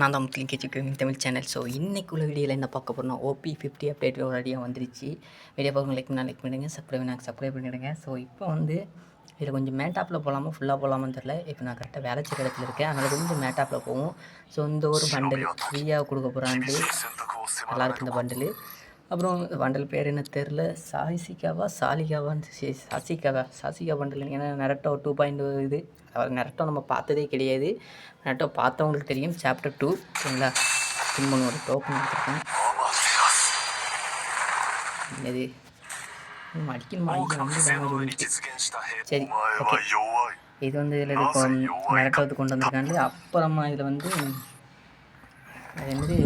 நான் தான் Muslim catch gaming Tamil channel. So இன்னைக்கு உள்ள வீடியோவில் என்ன பார்க்க போகிறோம் ஓபி ஃபிஃப்டி அப்டேட் ரெடியாக வந்துருச்சு. வீடியோ பார்க்க லைக் பண்ணால் லைக் பண்ணிடுங்க சப்ஸ்கிரைப் பண்ணால் சப்ஸ்கிரைப் பண்ணிடுங்க. ஸோ இப்போ வந்து இதில் கொஞ்சம் மேட்டாப்பில் போகலாமா ஃபுல்லாக போகலாமான்னு தெரில இப்போ நான் கரெக்டாக வேலை செய்கிற இடத்துல இருக்கேன். அதனால் கொஞ்சம் மேட்டாப்பில் போவோம். ஸோ இந்த ஒரு பண்டில் ஃப்ரீயாக கொடுக்க போகிறாண்டு நல்லா இருக்கு இந்த பண்டில் அப்புறம் வண்டல் பேர் என்ன தெரில சாசிகாவா சாலிகாவான்னு சரி, சாசிகாவா சாசிகா வண்டல். ஏன்னா நெரட்டோ டூ பாயிண்ட் இது. அதாவது நெரட்டோ நம்ம பார்த்ததே கிடையாது. நெரட்டோ பார்த்தவங்களுக்கு தெரியும். சாப்டர் டூ சரிங்களா? திரும்ப ஒரு டோக்கன் எடுத்துருக்கேன். என்னது? அடிக்கணுமா? சரி ஓகே இது வந்து இதில் இருக்கும் நெரட்டோத்து கொண்டு வந்திருக்காங்க. அப்புறமா இதில் வந்து அது என்னது?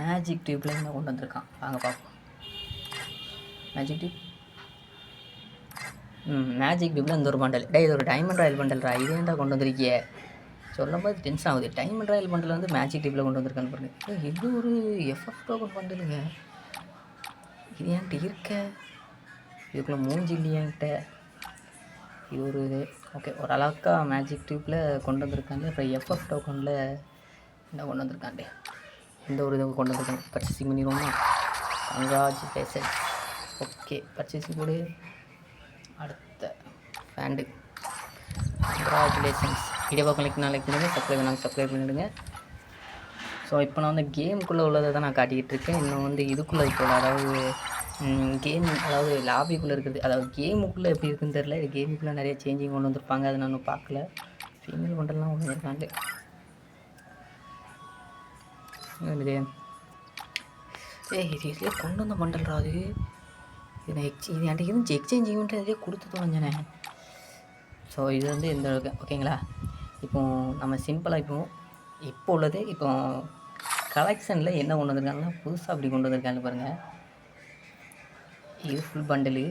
மேஜிக் டியூப்ல இங்கே கொண்டு வந்திருக்கான். வாங்க பார்ப்போம். மேஜிக் டியூப் ம் மேஜிக் டியூப்பில் இந்த ஒரு பண்டல் டே இது ஒரு டைமண்ட் ராயல் பண்டல்ரா இது ஏன்டா கொண்டு வந்திருக்கிய? சொல்லும் போது டென்ஷன் ஆகுது. டைமண்ட் ராயல் பண்டல் வந்து மேஜிக் டியூப்பில் கொண்டு வந்திருக்கான்னு பாருங்க. இது ஒரு எஃப்எஃப் டோக்கன் பண்டலுங்க இது என்கிட்ட இருக்க? இதுக்குள்ளே மூஞ்சி இல்லையா என்கிட்ட? இது ஒரு இது. ஓகே ஒரு மேஜிக் டியூப்பில் கொண்டு வந்திருக்காங்க அப்புறம் எஃப்எஃப் டோக்கனில் என்ன கொண்டு வந்திருக்காண்டே இந்த ஒரு இதுவும் கொண்டு வந்திருக்காங்க பர்ச்சேசிங் பண்ணிடுவோமா? கங்க்ராச்சுலேஷன் ஓகே பர்ச்சேசிங் போடு அடுத்த ஃபேண்டு கங்க்ராச்சுலேஷன்ஸ் வீடியோ பார்க்க லைக் நான் லைக் பண்ணுங்கள் சப்ஸ்கிரைப் பண்ணாங்க சப்ஸ்கிரைப் பண்ணிவிடுங்க ஸோ இப்போ நான் வந்து கேமுக்குள்ளே உள்ளதை தான் நான் காட்டிக்கிட்டு இருக்கேன். இன்னும் வந்து இதுக்குள்ளே இப்போ அதாவது கேம் அதாவது லாபிக்குள்ளே இருக்குது அதாவது கேமுக்குள்ளே எப்படி இருக்குன்னு தெரில இது கேமுக்குள்ளே நிறைய சேஞ்சிங் கொண்டு வந்திருப்பாங்க. அதை நான் பார்க்கல. ஃபீமேல் ஒன்றெல்லாம் ஒன்று இருக்காண்டு இது ஏய் இது இதுலேயே கொண்டு வந்த பண்டல்ரா அது. இது எக்ஸ் இது என்கிட்ட இருந்துச்சு எக்ஸ்சேஞ்ச் ஈவெண்ட்டு இதே கொடுத்து தொலைஞ்சனே. ஸோ இது வந்து இந்த அளவுக்கு. ஓகேங்களா இப்போ நம்ம சிம்பிளாக இப்போ இப்போ உள்ளது இப்போ கலெக்ஷனில் என்ன கொண்டு வந்திருக்காங்கன்னா புதுசாக அப்படி கொண்டு வந்திருக்காங்க பாருங்கள் இது ஃபுல் பண்டலு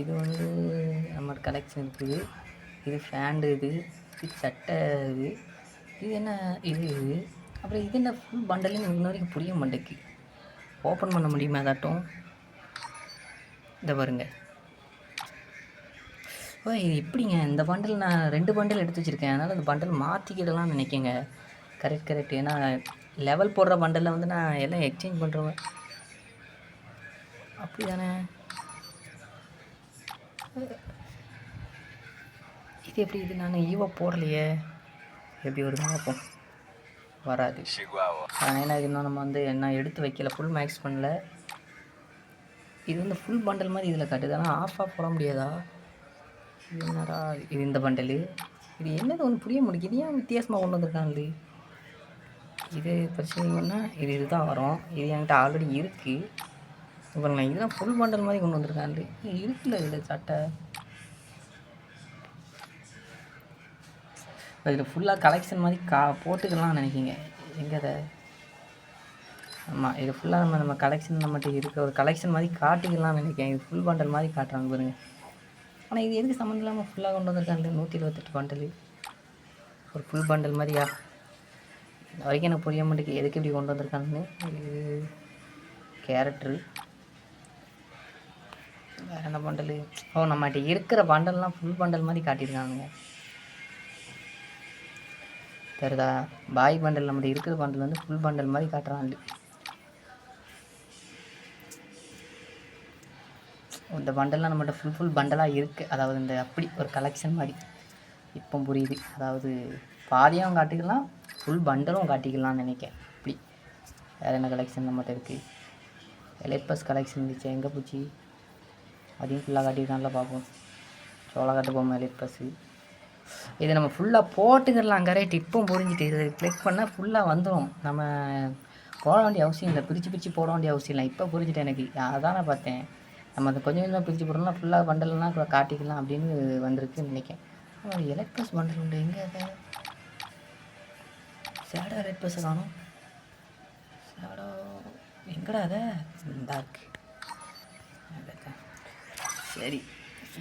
இது வந்து நம்ம கலெக்ஷன் இருக்குது. இது ஃபேண்டு இது. இது சட்டை இது. இது என்ன? இது இது. அப்புறம் இது என்ன ஃபுல் பண்டலுன்னு இன்ன வரைக்கும் புரிய மாட்டேக்கு ஓப்பன் பண்ண முடியுமா அதாட்டும் இந்த பாருங்க. ஓ இது எப்படிங்க? இந்த பண்டல் நான் ரெண்டு பண்டல் எடுத்து வச்சுருக்கேன். அதனால் இந்த பண்டல் மாற்றிக்கிடலாம்னு நினைக்கேங்க. கரெக்ட் கரெக்ட் ஏன்னா லெவல் போடுற பண்டலில் வந்து நான் எல்லாம் எக்ஸ்சேஞ்ச் பண்ணுறேன் அப்படி தானே இது எப்படி இது நான் ஈவோ போடலையே? எப்படி ஒரு பார்ப்போம். வராது. ஏன்னா இது இன்னும் நம்ம வந்து என்ன எடுத்து வைக்கல ஃபுல் மேக்ஸ் பண்ணல. இது வந்து ஃபுல் பண்டல் மாதிரி இதில் காட்டுது. ஆனால் ஆஃபாக போட முடியாதா? இது என்னடா இது? இந்த பண்டலு இது என்னது? ஒன்று புரிய முடியுது இது ஏன் வித்தியாசமாக கொண்டு வந்திருக்காங்களே இது பிரச்சனைன்னா இது இதுதான் வரும். இது என்கிட்ட ஆல்ரெடி இருக்குது இப்போ நான் இதெல்லாம் ஃபுல் பண்டல் மாதிரி கொண்டு வந்திருக்காங்களே இருக்குல்ல இதில் சட்டை? இதில் ஃபுல்லாக கலெக்ஷன் மாதிரி கா போட்டுக்கலாம்னு நினைக்கிங்க எங்கே அதை? ஆமாம் இது ஃபுல்லாக நம்ம நம்ம கலெக்ஷன் நம்மகிட்ட இருக்க ஒரு கலெக்ஷன் மாதிரி காட்டிக்கலாம்னு நினைக்கிறேன். இது ஃபுல் பண்டல் மாதிரி காட்டுறாங்க பாருங்க. ஆனால் இது எதுக்கு சம்மந்தம் இல்லாமல் ஃபுல்லாக கொண்டு வந்திருக்காங்க நூற்றி இருபத்தெட்டு பண்டல் ஒரு ஃபுல் பண்டல் மாதிரியா? இது வரைக்கும் எனக்கு புரிய மாட்டேங்குது. எதுக்கு இப்படி கொண்டு வந்திருக்காங்கன்னு. இது கேரக்டரு வேறு என்ன பண்டல் ஓ நம்மகிட்ட இருக்கிற பண்டல்லாம் ஃபுல் பண்டல் மாதிரி காட்டியிருக்காங்க. தெரியுதா? பாய் பண்டல் நம்மகிட்ட இருக்கிற பண்டல் வந்து ஃபுல் பண்டல் மாதிரி காட்டுறான் இந்த பண்டல்லாம் நம்மகிட்ட ஃபுல் ஃபுல் பண்டலாக இருக்குது அதாவது இந்த அப்படி ஒரு கலெக்ஷன் மாதிரி. இப்போ புரியுது. அதாவது பாதியாகவும் காட்டிக்கலாம் ஃபுல் பண்டலும் காட்டிக்கலாம்னு நினைக்கிறேன். அப்படி. வேறு என்ன கலெக்ஷன் நம்மகிட்ட இருக்குது எலைட்பஸ் கலெக்ஷன் இருந்துச்சு எங்கே போச்சு? அதையும் ஃபுல்லாக காட்டியிருக்கான்ல பார்ப்போம் சோளா காட்டு போகும் எலைட்பஸ்ஸு இதை நம்ம ஃபுல்லாக போட்டுக்கிடலாம் கரெக்ட் இப்போ புரிஞ்சுட்டு இதை கிளிக் பண்ணால் ஃபுல்லாக வந்துடும் நம்ம போட வேண்டிய அவசியம் இல்லை. பிரித்து பிரித்து போட வேண்டிய அவசியம் இல்லை. இப்போ புரிஞ்சுட்டு எனக்கு. அதான் நான் பார்த்தேன். நம்ம அதை கொஞ்சம் கொஞ்சமாக பிரித்து போடணும்னா ஃபுல்லாக பண்டல்னா கூட காட்டிக்கலாம் அப்படின்னு வந்திருக்குன்னு நினைக்கிறேன். ஆனால் எலக்ட் பண்டல் உண்டு. எங்கே அதை? சேடா ரெட் பஸ்ஸை காணும் சேடோ எங்கடா அதை? இதாக இருக்கு. சரி.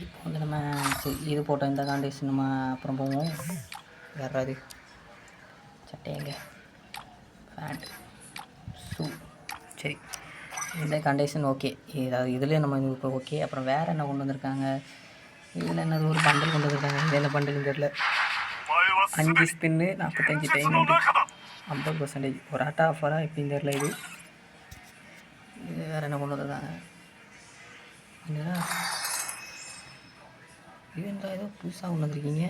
இப்போ வந்து நம்ம சரி இது போட்டோம் இந்த காண்டேஷன் நம்ம அப்புறம் போவோம். வர்றாது. சட்டையங்க. பேண்ட் ஷூ சரி. இந்த கண்டிஷன் ஓகே இதாவது இதுலேயே நம்ம இப்போ ஓகே அப்புறம் வேறு என்ன கொண்டு வந்திருக்காங்க? இதில் என்னது? ஒரு பண்டல் கொண்டு வந்திருக்காங்க. இது என்ன பண்டல்னு தெரியல. அஞ்சு ஸ்பின்னு நாற்பத்தஞ்சு டைம் ஐம்பது பர்சன்டேஜ் ஒரு ஆட்டா ஆஃபராக எப்படின்னு தெரில இது. இது வேறு என்ன கொண்டு வந்திருக்காங்க? என்னடா? இவங்களா ஏதோ புதுசாக கொண்டு வந்திருக்கீங்க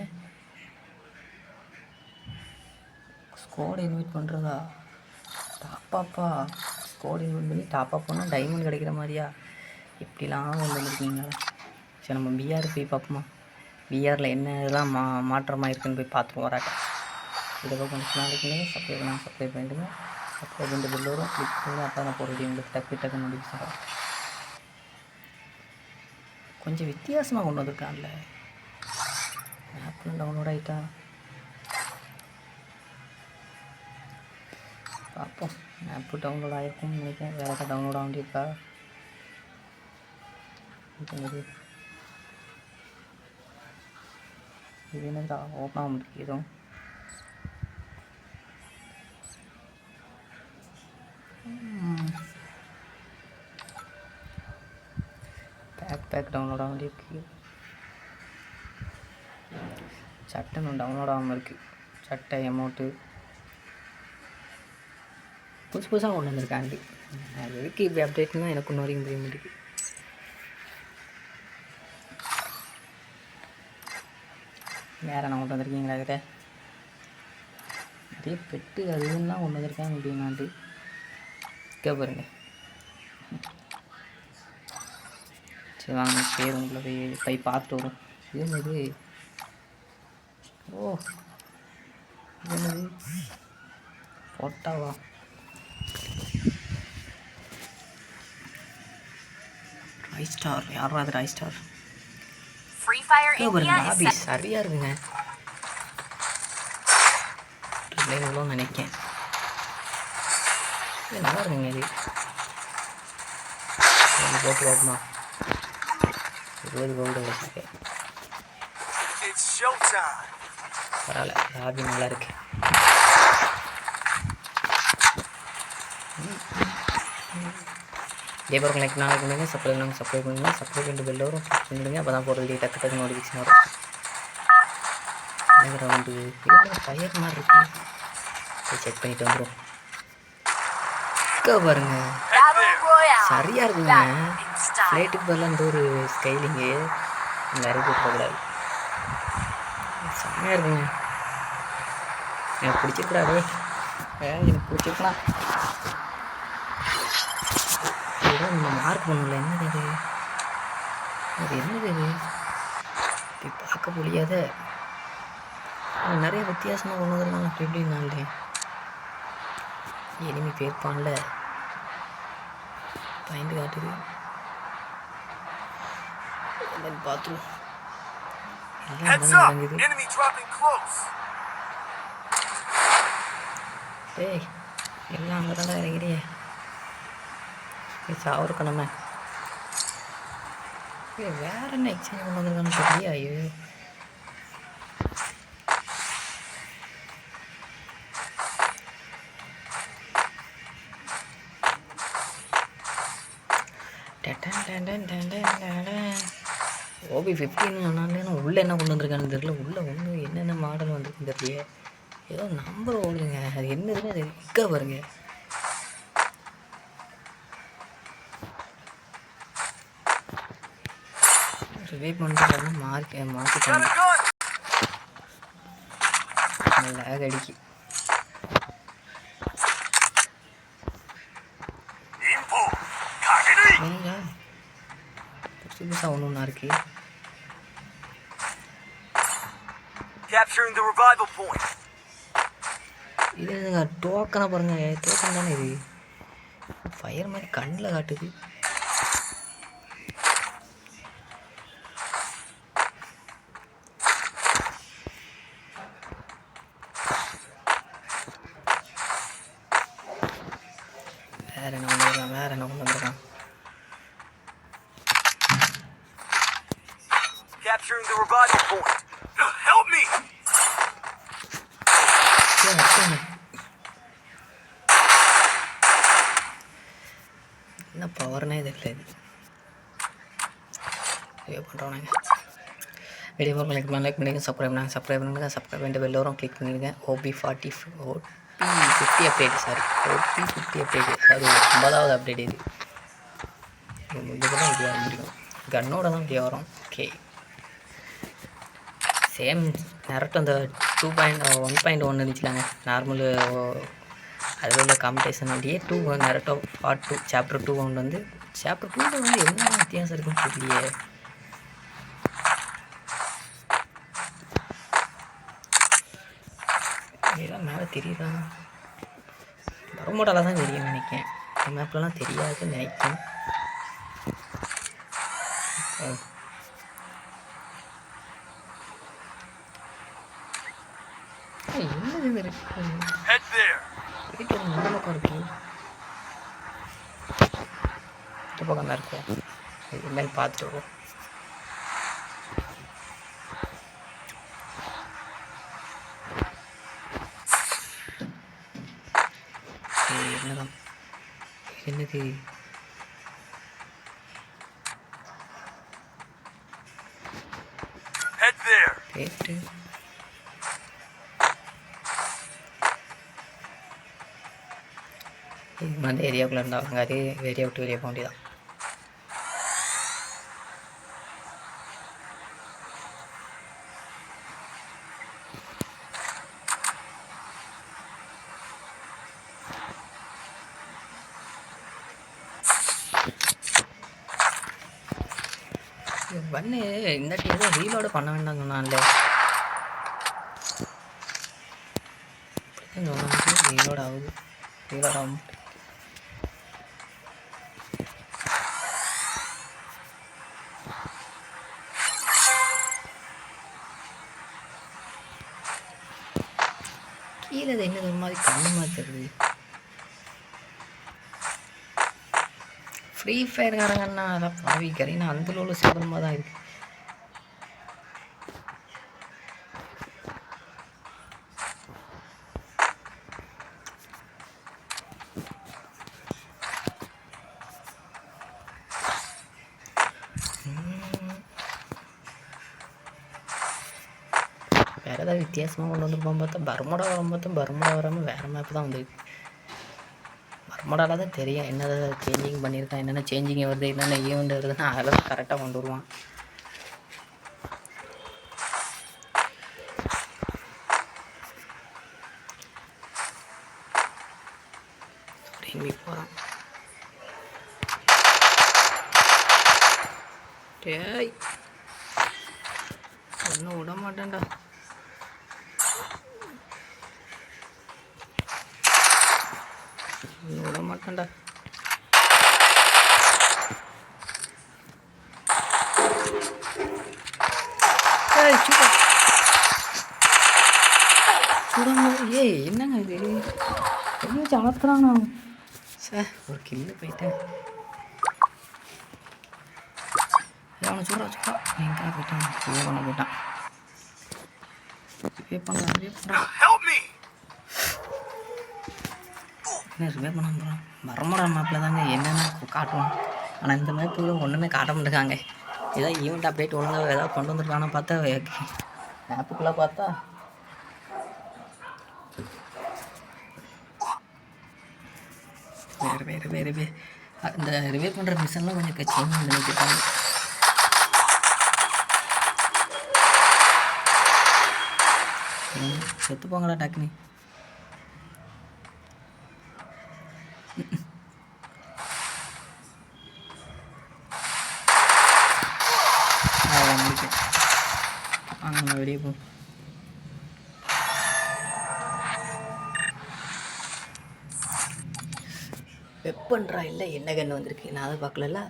ஸ்கோடை இன்வைட் பண்ணுறதா டாப்பாப்பா ஸ்கோடை இன்வைட் பண்ணி டாப்அப் போனால் டைமண்ட் கிடைக்கிற மாதிரியா? இப்படிலாம் கொண்டு வந்திருக்கீங்களா சரி நம்ம பிஆர் போய் பார்ப்போமா? பிஆரில் என்ன இதெல்லாம் மா மாற்றமாக இருக்குன்னு போய் பார்த்துருவோம் வராட்டா. இதை கொஞ்சம் நாளைக்கு சப்ளை பண்ணால் சப்ளை பண்ணிவிடுங்க சப்ளை பண்ணிட்டு பில் வரும் கிளிக் பண்ணி அப்போ நான் போடுறது உங்களுக்கு டக்கு டக்கு முடிச்சு கொஞ்சம் வித்தியாசமாக கொண்டு வந்திருக்கான்ல. ஆப்பிள் டவுன்லோட் ஆகிட்டா பார்ப்போம். ஆப்பு டவுன்லோட் ஆகிருக்கும்னு நினைக்கிறேன். வேறு ஏதாவது டவுன்லோட் ஆக வேண்டியிருக்கா? இது இது ஓப்பன் ஆக முடியும் எதுவும் பேக் டவுன்லோட் ஆகாமல் இருக்குது சட்டை இன்னும் டவுன்லோட் ஆகாமல் இருக்குது சட்டை எமௌண்ட்டு புதுசு புதுசாக கொண்டு வந்திருக்காண்டி அது எதுக்கு இப்படி அப்டேட்னா எனக்கு இன்னும் வரைக்கும் புரிய முடியுது வேறு என்ன கொண்டு வந்திருக்கீங்களா கிட்ட நிறைய பெட்டு அது இதுலாம் கொண்டு வந்திருக்காங்க அப்படின்னாண்டு இங்கே பாருங்கள் சரி வாங்க பேர் உங்களை போய் போய் பார்த்துட்டு வரும். இது ஓ இது என்னது? போட்டாவா? ரை ஸ்டார் யாரா அது ரை ஸ்டார் லாபி சரியாக இருக்குங்க. இவ்வளோ நினைக்கேன். நல்லா இருக்குங்க இது போட்டு பார்ப்போமா? இருபது கோல்டு showtime. பரவாயில்ல லாபி நல்லா இருக்கு. இதே பாருங்க லைக் நாளைக்கு பண்ணுங்க சப்ஸ்கிரைப் பண்ணுங்க சப்ஸ்கிரைப் பண்ணுங்க சப்ஸ்கிரைப் பண்ணிட்டு பெல் வரும் பண்ணிடுங்க அப்போ தான் போகிறது டக்கு டக்கு நோட்டிஃபிகேஷன் வரும். ரவுண்டு டயர் மாதிரி இருக்கு? செக் பண்ணிட்டு வந்துடும் பாருங்க. சரியாக இருக்குங்க. ஃப்ளைட்டுக்கு பதிலாக இந்த ஒரு ஸ்கைலிங்கு நிறைய பேர் போகக்கூடாது செம்மையாக இருக்குங்க. எனக்கு டே ஏ எனக்கு பிடிச்சிருக்கலாம் ஏதோ நம்ம மார்க் பண்ணல என்னது இது அது என்னது இது இப்படி பார்க்க முடியாத நிறைய வித்தியாசமாக கொண்டு வந்துருக்காங்க. அப்படி இப்படின்னாலே. எனிமி பேர்ப்பான்ல பயந்து காட்டுது என்னன்னு பார்த்துருவோம். டேய் எல்லாம் அங்கே தானே இறங்கிறியே சாவருக்கு நம்ம ஏய் வேற என்ன எக்ஸ்சேஞ்ச் கொண்டு வந்திருக்கான்னு ஐயோ ஓபி ஃபிஃப்டின் ஆனாலும் உள்ளே என்ன கொண்டு வந்திருக்கான்னு தெரியல. உள்ளே ஒன்று என்னென்ன மாடல் வந்திருக்குன்னு தெரியல ஏதோ நம்பர் ஓடுங்க அது என்னதுன்னு அது எங்கே பாருங்க. ரிவே பண்ணுறது மார்க் மாற்றிட்டாங்க! லேக் அடிக்கு. புதுசாக ஒன்று ஒன்றா இருக்கு. Capturing the revival point. இது என்னங்க டோக்கனை பாருங்க. டோக்கன் தானே இது? ஃபயர் மாதிரி கண்ணில் காட்டுது. வேற என்ன கொண்டு வேற என்ன கொண்டு வந்துருக்கான்? Capturing the revival point. என்ன பவர்னே தெரியல இது வீடியோ பண்ணுறோம் வீடியோ பார்க்க லைக் பண்ண லைக் பண்ணிடுங்க சப்ஸ்கிரைப் பண்ணுங்க சப்ஸ்கிரைப் பண்ணுங்க சப்ஸ்கிரைப் பண்ணிட்டு எல்லோரும் கிளிக் பண்ணிடுங்க OB forty OB fifty update sorry OB fifty update அதாவது ஒன்பதாவது அப்டேட் இது இது முடிஞ்சதான் இப்படி வர முடியும் கன்னோட தான் இப்படி வரும் ஓகே சேம் நரட்டும் அந்த டூ பாயிண்ட் ஒன் பாயிண்ட் ஒன்று இருந்துச்சுலாங்க. நார்மலு uh, அதில் உள்ள காம்படிஷன் அப்படியே two Naruto part two chapter two ஒன்று வந்து சாப்டர் டூவில் வந்து என்ன வித்தியாசம் இருக்குன்னு தெரியலையே. இதெல்லாம் மேலே தெரியுதா? பரமோடால தான் தெரியும் நினைக்கிறேன். இந்த மேப்லலாம் தெரியாதுன்னு நினைக்கிறேன் ஓ. ஏய், என்னது இது இருக்கு Head there. வீட்டு நல்ல பக்கம் இருக்கு இந்த பக்கம் தான் இருக்கும் இது என்னன்னு பார்த்துட்டு வருவோம் ஏய், என்னதான் என்னது ஏரியாவுக்குள்ளே இருந்தால் அங்கே அது ஏரியா விட்டு வெளியே போக வேண்டியதான் பண்ணு இந்த டீ ஏதோ ரீலோடு பண்ண வேண்டாம் சொன்னான்ல ரீலோட் ஆகுது ரீலோட் ஆகும் ஃப்ரீ ஃபயர் காரங்கன்னா அதான் பாவி கரீனா அந்த லோவில் சிரமமாக தான் இருக்குது வேறு ஏதாவது வித்தியாசமாக கொண்டு வந்துருப்போம் பார்த்தா பர்முடா வரும் பார்த்தா பர்முடா வராமல் வேறு மேப் தான் வந்திருக்கு. நம்மளால தான் தெரியும். என்னது சேஞ்சிங் பண்ணியிருக்கான் என்னென்ன சேஞ்சிங் வருது என்னென்ன ஈவெண்ட் வருதுன்னு அதெல்லாம் கரெக்டாக கொண்டு வருவான். திரும்பி போகிறான் டேய் ஒன்றும் விட மாட்டேன்டா. மாட்டேன்டா ஏய் என்னங்க இது? அமர்த்துறான் நான் சார் ஒரு கில்லு போயிட்டேன். அவனை சுடா சுடா எங்கே போயிட்டான்? போயிட்டான். ரிவே பண்ணுறான் ரிவே பண்ணுறான் Help me. என்ன ரிவே பண்ண போகிறான் மரமோட மேப்பில் தாங்க என்னென்ன காட்டுவோம் ஆனால் இந்த மேப்பில் ஒன்றுமே காட்ட மாட்டேங்காங்க ஏதோ ஈவெண்ட் அப்டேட் ஒழுங்காக ஏதாவது கொண்டு வந்துருக்கான்னு பார்த்தா மேப்புக்குள்ளே பார்த்தா. வேறு வேறு வேறு வே இந்த ரிவே பண்ணுற மிஷன்லாம் கொஞ்சம் சேஞ்ச் பண்ணி வச்சுருக்காங்க. ம், செத்து போங்களா டக்குனு. வெப்பன் இல்லை என்ன கன் வந்திருக்கு? நான் அதை பார்க்கல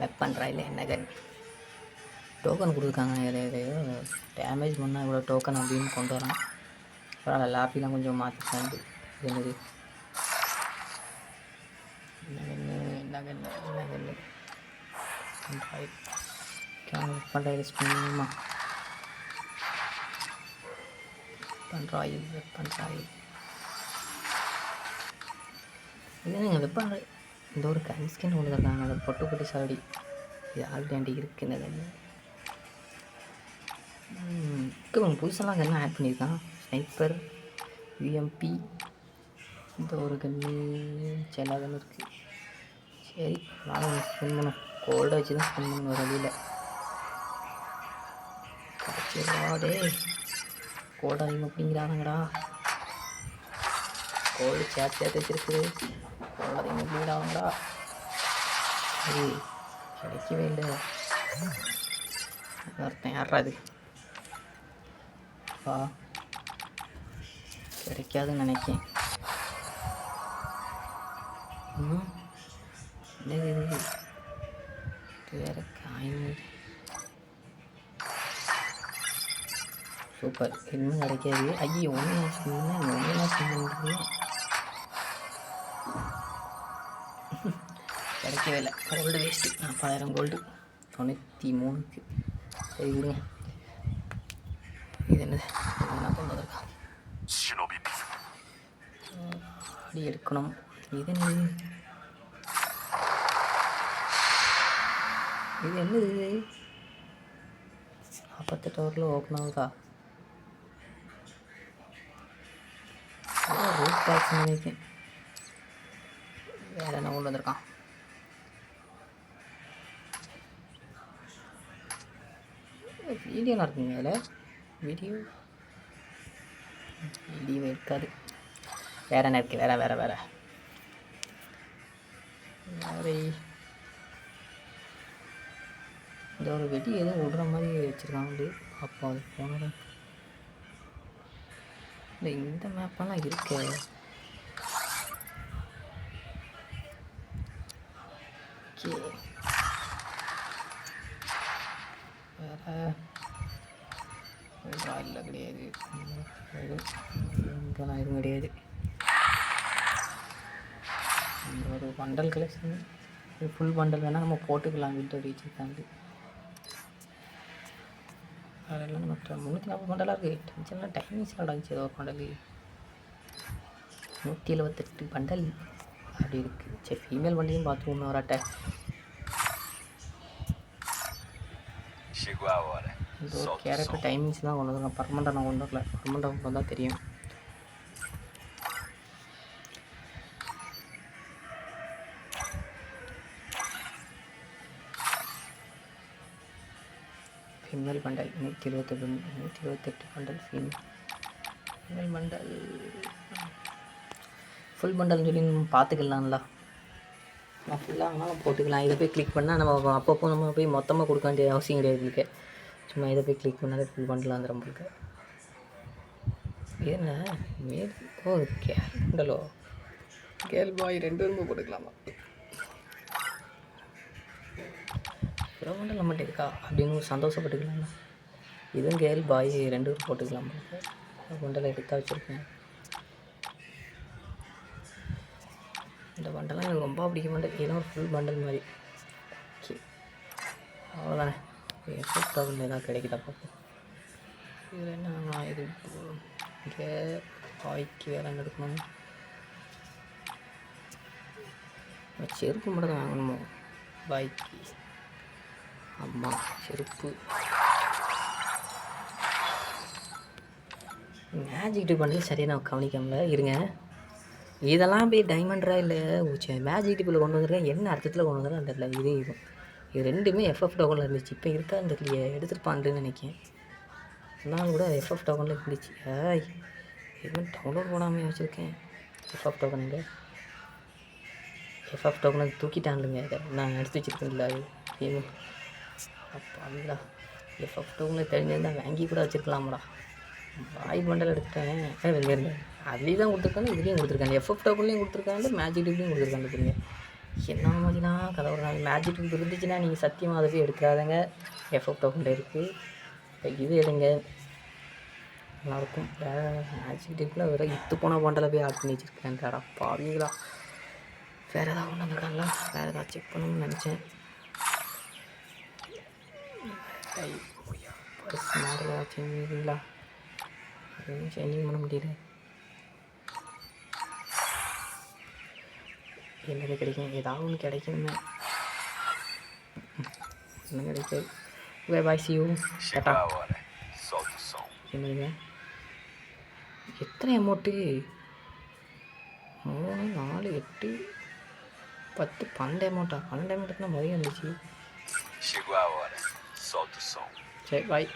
வெப்பன் இல்லை என்ன கன் டோக்கன் கொடுத்துருக்காங்க. எதை எதையோ டேமேஜ் பண்ணால் இவ்வளோ டோக்கன் அப்படின்னு கொண்டு வரான். பரவாயில்ல லாப்பிலாம் கொஞ்சம் மாற்றிட்டாண்டு இது என்னது? என்ன கன்று என்ன கன்று வெப்பன் யூஸ் பண்ணுமா வெப்பன் வெப்பன் ராயில் இல்லைங்க வெப்பன் இந்த ஒரு கன்ஸ்கின் ஒன்று இருக்காங்க அதை பொட்டு பொட்டு சாடி இது ஆல்ரெடி இருக்கு இந்த புதுசெல்லாம் கன்று ஆட் பண்ணியிருக்கான் ஸ்னைப்பர் யூஎம்பி இந்த ஒரு கன்று எல்லா கன்று இருக்குது சரி நான் ஸ்பெண்ட் பண்ணோம் கோல்டை வச்சு தான் ஸ்பெண்ட் பண்ணணும் வழியில் கிடச்சிடா டேய் கோல்டு அப்படிங்கிறானுங்கடா கோல்டு சேர்த்து சேர்த்து வச்சிருக்குது கோல்டு வீடாக சரி கிடைக்கவே இல்லை ஒருத்தன் யாராது வா கிடைக்காதுன்னு நினைக்கேன் என்னது இது காயின் சூப்பர் இன்னும் கிடைக்காது ஐயோ ஒன்று சொன்னா ஒன்று சொன்னது கிடைக்கவே இல்லை. கோல்டு வேஸ்ட்டு நாற்பதாயிரம் கோல்டு தொண்ணூற்றி மூணுக்கு சரி விடுங்க இது என்னது? கொண்டு வந்திருக்கா. அடி எடுக்கணும். இது என்னது? இது என்னது? நாற்பத்தெட்டு ஹவரில் ஓப்பன் ஆகுதா? ரூட் பாக்ஸ் நினைக்கிறேன் வீடியோலாம் இருக்குங்க அதில். வீடியோ? வீடியோ இருக்காது. வேற என்ன இருக்குது வேற வேற வேற. இந்த ஒரு வெடி ஏதோ விடுற மாதிரி வச்சுருக்காங்க அப்போ அது போனது? இல்லை இந்த மேப்பெல்லாம் இருக்கு. ஓகே. வேற இல்லை கிடையாது. இங்கெல்லாம் எதுவும் கிடையாது ஒரு பண்டல் கலெக்ஷன். ஃபுல் பண்டல் வேணால் நம்ம போட்டுக்கலாம் விண்டோ ரீச் தாண்டி அதெல்லாம் நம்ம முந்நூற்றி நாற்பது பண்டலாக இருக்குது டென்ஷன்லாம் டைமிங்ஸ் அடங்குச்சு ஏதோ ஒரு பண்டல் நூற்றி எழுபத்தெட்டு பண்டல் அப்படி இருக்குது சரி ஃபீமேல் பண்டலையும் பார்த்துருவோம் ஒரு அட்டை இந்த ஒரு கேரக்டர். டைமிங்ஸ் தான் கொண்டு வந்துருக்கேன் பர்மனெண்ட்டாக நான் கொண்டு வரல. பர்மனெண்ட்டாக கொண்டு வந்தால் தெரியும். ஃபீமேல் பண்டல் நூற்றி இருபத்தெட்டு நூற்றி இருபத்தெட்டு bundle female female bundle full பண்டல்னு சொல்லி நம்ம பார்த்துக்கலாம்ல. நான் ஃபுல்லாக வேணாலும் போட்டுக்கலாம். இதை போய் கிளிக் பண்ணால் நம்ம அப்பப்போ நம்ம போய் மொத்தமாக கொடுக்க வேண்டிய அவசியம் கிடையாது இதுக்கு. சும்மா இதை போய் கிளிக் பண்ணாலே ஃபுல் பண்டில் வந்துடும் நம்மளுக்கு என்ன மேல் ஓ கேண்டலோ கேர்ள் பாய் ரெண்டு பேருமே போட்டுக்கலாமா? பிற மண்டல் நம்மகிட்ட இருக்கா? அப்படின்னு ஒரு சந்தோஷப்பட்டுக்கலாம்ல. இதுவும் கேர்ள் பாய் ரெண்டு பேரும் போட்டுக்கலாம்? பண்டலை எடுத்தா வச்சுருக்கேன் இந்த பண்டெல்லாம் எனக்கு ரொம்ப பிடிக்க மாட்டேன் ஏன்னா ஒரு ஃபுல் பண்டல் மாதிரி. ஓகே அவ்வளோதானே எப்போ தகுந்த ஏதாவது கிடைக்குதா பார்ப்போம் இதில் என்ன இது இங்கே பாய்க்கு வேலை எடுக்கணும் செருப்பு மட்டும் தான் வாங்கணுமோ? பாய்க்கு ஆமாம் செருப்பு. மேஜிக் டூ பண்டில் சரியாக நான் கவனிக்காமல இருங்க. இதெல்லாம் போய் டைமண்ட்ரா இல்லை? மேஜிக் டிப்பில் கொண்டு வந்திருக்கேன். என்ன அர்த்தத்தில் கொண்டு வந்துருக்கேன் அந்த இது இதுவும் இது ரெண்டுமே எஃப்எஃப் டோக்கனில் இருந்துச்சு. இப்போ இருக்கான்னு தெரியலையே. எடுத்துருப்பான்ட்டு நினைக்கிறேன். நான் கூட எஃப்எஃப் டோக்கனில் இருந்துச்சு. ஏய் எதுவும் டவுன்லோட் பண்ணாமல் வச்சுருக்கேன். எஃப்எஃப் டோக்கன் இங்கே எஃப்எஃப் டோக்கனை தூக்கிட்டான்லுங்க. இதை நான் எடுத்து வச்சுருக்கேன்ல. அது ஃபீமேல் அப்போ எஃப்எஃப் டோக்கனில் தெரிஞ்சிருந்தால் வாங்கி கூட வச்சுருக்கலாம்டா. வாய் பண்டல் எடுத்துட்டேன். இங்கே இருந்து அதுலேயும் தான் கொடுத்துருக்காங்க இதுலேயும் கொடுத்துருக்காங்க எஃப்எஃப் டோக்கன்லேயும் கொடுத்துருக்காங்க மேஜிக் டிப்லேயும் கொடுத்துருக்காங்க பாருங்க. என்ன மாதிரிலாம் கதை ஒரு நாள் மேஜிக் டிப் இருந்துச்சுன்னா நீங்கள் சத்தியமாக அதை போய் எடுக்காதங்க. எஃப்எஃப் டோக்கனில் இருக்குது இப்போ இது எடுங்க. நல்லாயிருக்கும் வேறு மேஜிக் டிப்பில் வேறு இத்து போன பாண்டில் போய் ஆட் பண்ணி வச்சுருக்கேன். வேறு பாவீங்களா வேறு ஏதாவது ஒன்று வந்திருக்காங்களா? வேறு ஏதாவது செக் பண்ணணும்னு நினச்சேன். பர்ஸ் மாதிரி ஏதாச்சும் இருக்குங்களா சேஞ்சிங் பண்ண முடியல. என்னது கிடைக்கும்? ஏதாவது ஒன்று கிடைக்கணுமே என்ன கிடைக்காது. வே பாய் சி யூ som. என்னதுங்க? எத்தனை அமௌண்ட்டு மூணு நாலு எட்டு பத்து பன்னெண்டு அமௌண்ட்டா பன்னெண்டு அமௌண்ட் தான் மதியம் இருந்துச்சு. சரி பாய்